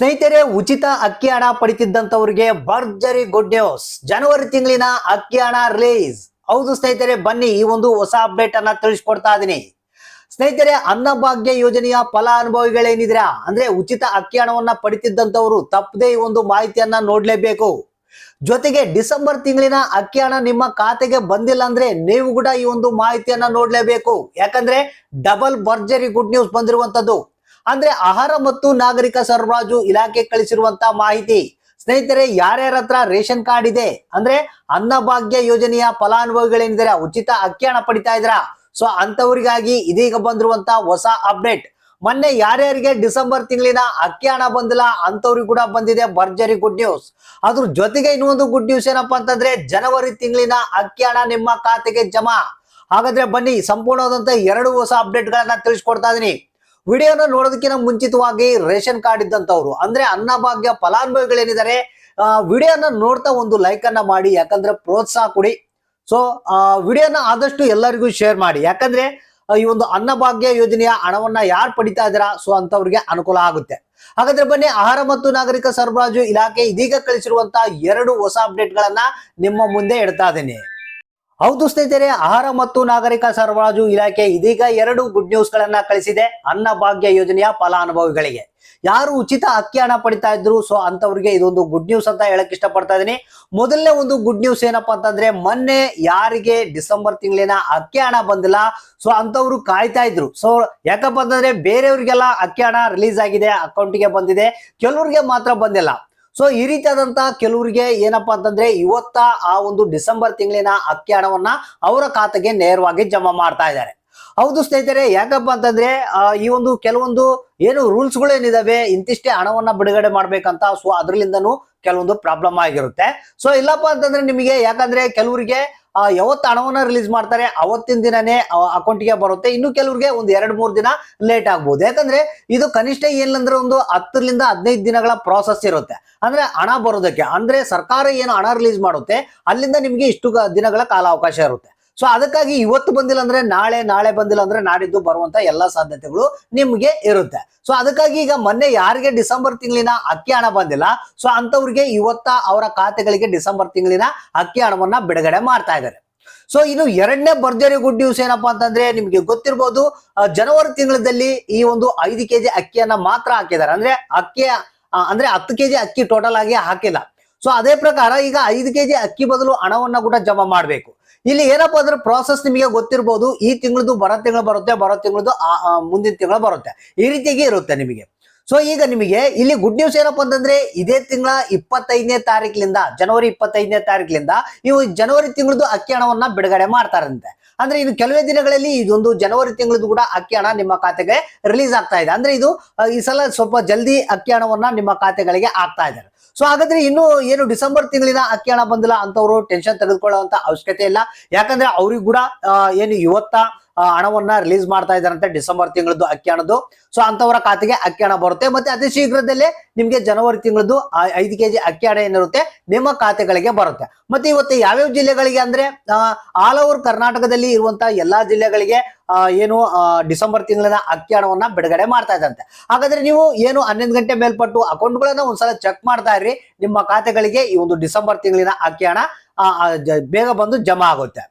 ಸ್ನೇಹಿತರೆ, ಉಚಿತ ಅಕ್ಕಿ ಹಣ ಪಡಿತಿದ್ದಂತವ್ರಿಗೆ ಭರ್ಜರಿ ಗುಡ್ ನ್ಯೂಸ್ ಜನವರಿ ತಿಂಗಳಿನ ಅಕ್ಕಿ ಹಣ ರಿಲೀಸ್ ಹೌದು ಸ್ನೇಹಿತರೆ, ಬನ್ನಿ ಈ ಒಂದು ಹೊಸ ಅಪ್ಡೇಟ್ ಅನ್ನ ತಿಳಿಸ್ಕೊಡ್ತಾ ಇದೀನಿ. ಸ್ನೇಹಿತರೆ, ಅನ್ನಭಾಗ್ಯ ಯೋಜನೆಯ ಫಲಾನುಭವಿಗಳೇನಿದ್ರ ಅಂದ್ರೆ ಉಚಿತ ಅಕ್ಕಿ ಹಣವನ್ನ ಪಡಿತಿದ್ದಂತವ್ರು ತಪ್ಪದೇ ಈ ಒಂದು ಮಾಹಿತಿಯನ್ನ ನೋಡ್ಲೇಬೇಕು. ಜೊತೆಗೆ ಡಿಸೆಂಬರ್ ತಿಂಗಳಿನ ಅಕ್ಕಿ ಹಣ ನಿಮ್ಮ ಖಾತೆಗೆ ಬಂದಿಲ್ಲ ಅಂದ್ರೆ ನೀವು ಕೂಡ ಈ ಒಂದು ಮಾಹಿತಿಯನ್ನ ನೋಡ್ಲೇಬೇಕು. ಯಾಕಂದ್ರೆ ಡಬಲ್ ಭರ್ಜರಿ ಗುಡ್ ನ್ಯೂಸ್ ಬಂದಿರುವಂತದ್ದು ಅಂದ್ರೆ ಆಹಾರ ಮತ್ತು ನಾಗರಿಕ ಸರಬರಾಜು ಇಲಾಖೆ ಕಳಿಸಿರುವಂತ ಮಾಹಿತಿ. ಸ್ನೇಹಿತರೆ, ಯಾರ್ಯಾರ ಹತ್ರ ರೇಷನ್ ಕಾರ್ಡ್ ಇದೆ? ಅಂದ್ರೆ ಅನ್ನಭಾಗ್ಯ ಯೋಜನೆಯ ಫಲಾನುಭವಿಗಳೇನಿದ್ದಾರೆ, ಉಚಿತ ಅಕ್ಕಿ ಹಣ ಪಡಿತಾ ಇದ್ರ ಸೊ ಅಂತವರಿಗಾಗಿ ಇದೀಗ ಬಂದಿರುವಂತ ಹೊಸ ಅಪ್ಡೇಟ್. ಮೊನ್ನೆ ಯಾರ್ಯಾರಿಗೆ ಡಿಸೆಂಬರ್ ತಿಂಗಳಿನ ಅಕ್ಕಿ ಹಣ ಬಂದಿಲ್ಲ ಅಂತವ್ರಿಗೆ ಕೂಡ ಬಂದಿದೆ ಭರ್ಜರಿ ಗುಡ್ ನ್ಯೂಸ್ ಅದ್ರ ಜೊತೆಗೆ ಇನ್ನೊಂದು ಗುಡ್ ನ್ಯೂಸ್ ಏನಪ್ಪಾ ಅಂತಂದ್ರೆ, ಜನವರಿ ತಿಂಗಳಿನ ಅಕ್ಕಿ ಹಣ ನಿಮ್ಮ ಖಾತೆಗೆ ಜಮಾ. ಹಾಗಾದ್ರೆ ಬನ್ನಿ, ಸಂಪೂರ್ಣವಾದಂತ ಎರಡು ಹೊಸ ಅಪ್ಡೇಟ್ ಗಳನ್ನ ತಿಳಿಸ್ಕೊಡ್ತಾ ಇದೀನಿ. ವಿಡಿಯೋನ ನೋಡೋದಕ್ಕಿಂತ ಮುಂಚಿತವಾಗಿ ರೇಷನ್ ಕಾರ್ಡ್ ಇದ್ದಂಥವ್ರು. ಅಂದ್ರೆ ಅನ್ನಭಾಗ್ಯ ಫಲಾನುಭವಿಗಳೇನಿದ್ದಾರೆ ವಿಡಿಯೋನ ನೋಡ್ತಾ ಒಂದು ಲೈಕ್ ಅನ್ನ ಮಾಡಿ, ಯಾಕಂದ್ರೆ ಪ್ರೋತ್ಸಾಹ ಕೊಡಿ. ಸೊ ವಿಡಿಯೋನ ಆದಷ್ಟು ಎಲ್ಲರಿಗೂ ಶೇರ್ ಮಾಡಿ. ಯಾಕಂದ್ರೆ ಈ ಒಂದು ಅನ್ನಭಾಗ್ಯ ಯೋಜನೆಯ ಹಣವನ್ನ ಯಾರು ಪಡಿತಾ ಇದ್ದೀರಾ, ಸೊ ಅಂತವ್ರಿಗೆ ಅನುಕೂಲ ಆಗುತ್ತೆ. ಹಾಗಾದ್ರೆ ಬನ್ನಿ, ಆಹಾರ ಮತ್ತು ನಾಗರಿಕ ಸರಬರಾಜು ಇಲಾಖೆ ಇದೀಗ ಕಳಿಸಿರುವಂತಹ ಎರಡು ಹೊಸ ಅಪ್ಡೇಟ್ ಗಳನ್ನ ನಿಮ್ಮ ಮುಂದೆ ಇಡ್ತಾ ಇದ್ದೀನಿ. ಹೌದು ಸ್ನೇಹಿತರೆ, ಆಹಾರ ಮತ್ತು ನಾಗರಿಕ ಸರಬರಾಜು ಇಲಾಖೆ ಇದೀಗ ಎರಡು ಗುಡ್ ನ್ಯೂಸ್ ಗಳನ್ನ ಕಳಿಸಿದೆ. ಅನ್ನಭಾಗ್ಯ ಯೋಜನೆಯ ಫಲಾನುಭವಿಗಳಿಗೆ ಯಾರು ಉಚಿತ ಅಕ್ಕಿ ಹಣ ಪಡಿತಾ ಇದ್ರು ಸೊ ಅಂತವ್ರಿಗೆ ಇದೊಂದು ಗುಡ್ ನ್ಯೂಸ್ ಅಂತ ಹೇಳಕ್ ಇಷ್ಟಪಡ್ತಾ ಇದೀನಿ ಮೊದಲನೇ ಒಂದು ಗುಡ್ ನ್ಯೂಸ್ ಏನಪ್ಪಾ ಅಂತಂದ್ರೆ, ಮೊನ್ನೆ ಯಾರಿಗೆ ಡಿಸೆಂಬರ್ ತಿಂಗಳಿನ ಅಕ್ಕಿ ಹಣ ಬಂದಿಲ್ಲ ಸೊ ಅಂತವ್ರು ಕಾಯ್ತಾ ಇದ್ರು. ಸೊ ಯಾಕಪ್ಪ ಅಂತಂದ್ರೆ, ಬೇರೆಯವ್ರಿಗೆಲ್ಲ ಅಕ್ಕಿ ಹಣ ರಿಲೀಸ್ ಆಗಿದೆ ಅಕೌಂಟ್ಗೆ ಬಂದಿದೆ. ಕೆಲವ್ರಿಗೆ ಮಾತ್ರ ಬಂದಿಲ್ಲ. ಸೊ ಈ ರೀತಿಯಾದಂತಹ ಕೆಲವರಿಗೆ ಏನಪ್ಪಾ ಅಂತಂದ್ರೆ ಇವತ್ತ ಆ ಒಂದು ಡಿಸೆಂಬರ್ ತಿಂಗಳಿನ ಅಕ್ಕಿ ಹಣವನ್ನ ಅವರ ಖಾತೆಗೆ ನೇರವಾಗಿ ಜಮಾ ಮಾಡ್ತಾ ಇದ್ದಾರೆ. ಹೌದು ಸ್ನೇಹಿತರೆ, ಯಾಕಪ್ಪ ಅಂತಂದ್ರೆ ಈ ಒಂದು ಕೆಲವೊಂದು ಏನು ರೂಲ್ಸ್ಗಳು ಏನಿದಾವೆ, ಇಂತಿಷ್ಟೇ ಹಣವನ್ನ ಬಿಡುಗಡೆ ಮಾಡ್ಬೇಕಂತ ಸೊ ಅದ್ರಲಿಂದನೂ ಕೆಲವೊಂದು ಪ್ರಾಬ್ಲಮ್ ಆಗಿರುತ್ತೆ. ಸೊ ಇಲ್ಲಪ್ಪ ಅಂತಂದ್ರೆ ನಿಮಗೆ, ಯಾಕಂದ್ರೆ ಕೆಲವರಿಗೆ ಯಾವತ್ತು ಹಣವನ್ನ ರಿಲೀಸ್ ಮಾಡ್ತಾರೆ, ಅವತ್ತಿನ ದಿನನೇ ಅಕೌಂಟ್ಗೆ ಬರುತ್ತೆ. ಇನ್ನು ಕೆಲವರಿಗೆ ಒಂದು ಎರಡ್, ಮೂರ್ ದಿನ ಲೇಟ್ ಆಗ್ಬಹುದು ಯಾಕಂದ್ರೆ ಇದು ಕನಿಷ್ಠ ಏನಂದ್ರೆ ಒಂದು ಹತ್ತರಿಂದ ಹದಿನೈದು ದಿನಗಳ ಪ್ರಾಸೆಸ್ ಇರುತ್ತೆ. ಅಂದ್ರೆ ಹಣ ಬರೋದಕ್ಕೆ, ಅಂದ್ರೆ ಸರ್ಕಾರ ಏನು ಹಣ ರಿಲೀಸ್ ಮಾಡುತ್ತೆ, ಅಲ್ಲಿಂದ ನಿಮಗೆ ಇಷ್ಟು ದಿನಗಳ ದಿನಗಳ ಕಾಲಾವಕಾಶ ಇರುತ್ತೆ. ಸೊ ಅದಕ್ಕಾಗಿ ಇವತ್ತು ಬಂದಿಲ್ಲ ಅಂದ್ರೆ ನಾಳೆ ನಾಳೆ ಬಂದಿಲ್ಲ ಅಂದ್ರೆ ನಾಡಿದ್ದು ಬರುವಂತ ಎಲ್ಲಾ ಸಾಧ್ಯತೆಗಳು ನಿಮ್ಗೆ ಇರುತ್ತೆ. ಸೊ ಅದಕ್ಕಾಗಿ ಈಗ ಮೊನ್ನೆ ಯಾರಿಗೆ ಡಿಸೆಂಬರ್ ತಿಂಗಳಿನ ಅಕ್ಕಿ ಹಣ ಬಂದಿಲ್ಲ ಸೊ ಅಂತವ್ರಿಗೆ ಇವತ್ತ ಅವರ ಖಾತೆಗಳಿಗೆ ಡಿಸೆಂಬರ್ ತಿಂಗಳಿನ ಅಕ್ಕಿ ಹಣವನ್ನ ಬಿಡುಗಡೆ ಮಾಡ್ತಾ ಇದ್ದಾರೆ. ಸೊ ಇನ್ನು ಎರಡನೇ ಭರ್ಜರಿ ಗುಡ್ ನ್ಯೂಸ್ ಏನಪ್ಪಾ ಅಂತಂದ್ರೆ ನಿಮ್ಗೆ ಗೊತ್ತಿರ್ಬೋದು ಜನವರಿ ತಿಂಗಳಲ್ಲಿ ಈ ಒಂದು ಐದು ಕೆಜಿ ಅಕ್ಕಿಯನ್ನ ಮಾತ್ರ ಹಾಕಿದ್ದಾರೆ. ಅಂದ್ರೆ ಅಕ್ಕಿ ಅಂದ್ರೆ ಹತ್ತು ಕೆಜಿ ಅಕ್ಕಿ ಟೋಟಲ್ ಆಗಿ ಹಾಕಿಲ್ಲ. ಸೊ ಅದೇ ಪ್ರಕಾರ ಈಗ ಐದು ಕೆಜಿ ಅಕ್ಕಿ ಬದಲು ಹಣವನ್ನ ಕೂಡ ಜಮಾ ಮಾಡಬೇಕು. ಇಲ್ಲಿ ಏನಪ್ಪ ಅಂದ್ರೆ ಪ್ರಾಸೆಸ್ ನಿಮಗೆ ಗೊತ್ತಿರಬಹುದು ಈ ತಿಂಗಳದು ಬರೋ ತಿಂಗಳು ಬರುತ್ತೆ, ಬರೋ ತಿಂಗಳದು ಮುಂದಿನ ತಿಂಗಳು ಬರುತ್ತೆ. ಈ ರೀತಿಯಾಗಿ ಇರುತ್ತೆ ನಿಮಗೆ. ಸೊ ಈಗ ನಿಮಗೆ ಇಲ್ಲಿ ಗುಡ್ ನ್ಯೂಸ್ ಏನಪ್ಪ ಅಂತಂದ್ರೆ, ಇದೇ ತಿಂಗಳ ಇಪ್ಪತ್ತೈದನೇ ತಾರೀಕಿನಿಂದ ಜನವರಿ ಇಪ್ಪತ್ತೈದನೇ ತಾರೀಕಿನಿಂದ ಇವು ಜನವರಿ ತಿಂಗಳದು ಅಕ್ಕಿ ಹಣವನ್ನ ಬಿಡುಗಡೆ ಮಾಡ್ತಾರಂತೆ. ಅಂದ್ರೆ ಇದು ಕೆಲವೇ ದಿನಗಳಲ್ಲಿ ಇದೊಂದು ಜನವರಿ ತಿಂಗಳದು ಕೂಡ ಅಕ್ಕಿ ಹಣ ನಿಮ್ಮ ಖಾತೆಗೆ ರಿಲೀಸ್ ಆಗ್ತಾ ಇದೆ. ಅಂದ್ರೆ ಇದು ಈ ಸಲ ಸ್ವಲ್ಪ ಜಲ್ದಿ ಅಕ್ಕಿ ಹಣವನ್ನ ನಿಮ್ಮ ಖಾತೆಗಳಿಗೆ ಆಗ್ತಾ ಇದ್ದಾರೆ. ಸೊ ಹಾಗಾದ್ರೆ ಇನ್ನು ಏನು ಡಿಸೆಂಬರ್ ತಿಂಗಳಿನ ಅಕ್ಕಿ ಹಣ ಬಂದಿಲ್ಲ ಅಂತವ್ರು ಟೆನ್ಷನ್ ತೆಗೆದುಕೊಳ್ಳುವಂತ ಅವಶ್ಯಕತೆ ಇಲ್ಲ. ಯಾಕಂದ್ರೆ ಅವ್ರಿಗೆ ಕೂಡ ಏನು ಇವತ್ತ ಹಣವನ್ನ ರಿಲೀಸ್ ಮಾಡ್ತಾ ಇದ್ದಾರಂತೆ ಡಿಸೆಂಬರ್ ತಿಂಗಳದ್ದು ಅಕ್ಕಿ ಹಣದ್ದು ಸೊ ಅಂತವರ ಖಾತೆಗೆ ಅಕ್ಕಿ ಹಣ ಬರುತ್ತೆ. ಮತ್ತೆ ಅತಿ ಶೀಘ್ರದಲ್ಲೇ ನಿಮ್ಗೆ ಜನವರಿ ತಿಂಗಳದ್ದು ಐದು ಕೆಜಿ ಅಕ್ಕಿ ಹಣ ಏನಿರುತ್ತೆ ನಿಮ್ಮ ಖಾತೆಗಳಿಗೆ ಬರುತ್ತೆ. ಮತ್ತೆ ಇವತ್ತು ಯಾವ್ಯಾವ ಜಿಲ್ಲೆಗಳಿಗೆ ಅಂದ್ರೆ ಆಲ್ ಓವರ್ ಕರ್ನಾಟಕದಲ್ಲಿ ಇರುವಂತಹ ಎಲ್ಲಾ ಜಿಲ್ಲೆಗಳಿಗೆ ಏನು ಡಿಸೆಂಬರ್ ತಿಂಗಳಿನ ಅಕ್ಕಿ ಹಣವನ್ನ ಬಿಡುಗಡೆ ಮಾಡ್ತಾ ಇದ್ದಂತೆ. ಹಾಗಾದ್ರೆ ನೀವು ಏನು ಹನ್ನೊಂದು ಗಂಟೆ ಮೇಲ್ಪಟ್ಟು ಅಕೌಂಟ್ಗಳನ್ನ ಒಂದ್ಸಲ ಚೆಕ್ ಮಾಡ್ತಾ ಇರ್ರಿ. ನಿಮ್ಮ ಖಾತೆಗಳಿಗೆ ಈ ಒಂದು ಡಿಸೆಂಬರ್ ತಿಂಗಳಿನ ಅಕ್ಕಿ ಹಣ ಬೇಗ ಬಂದು ಜಮಾ ಆಗುತ್ತೆ.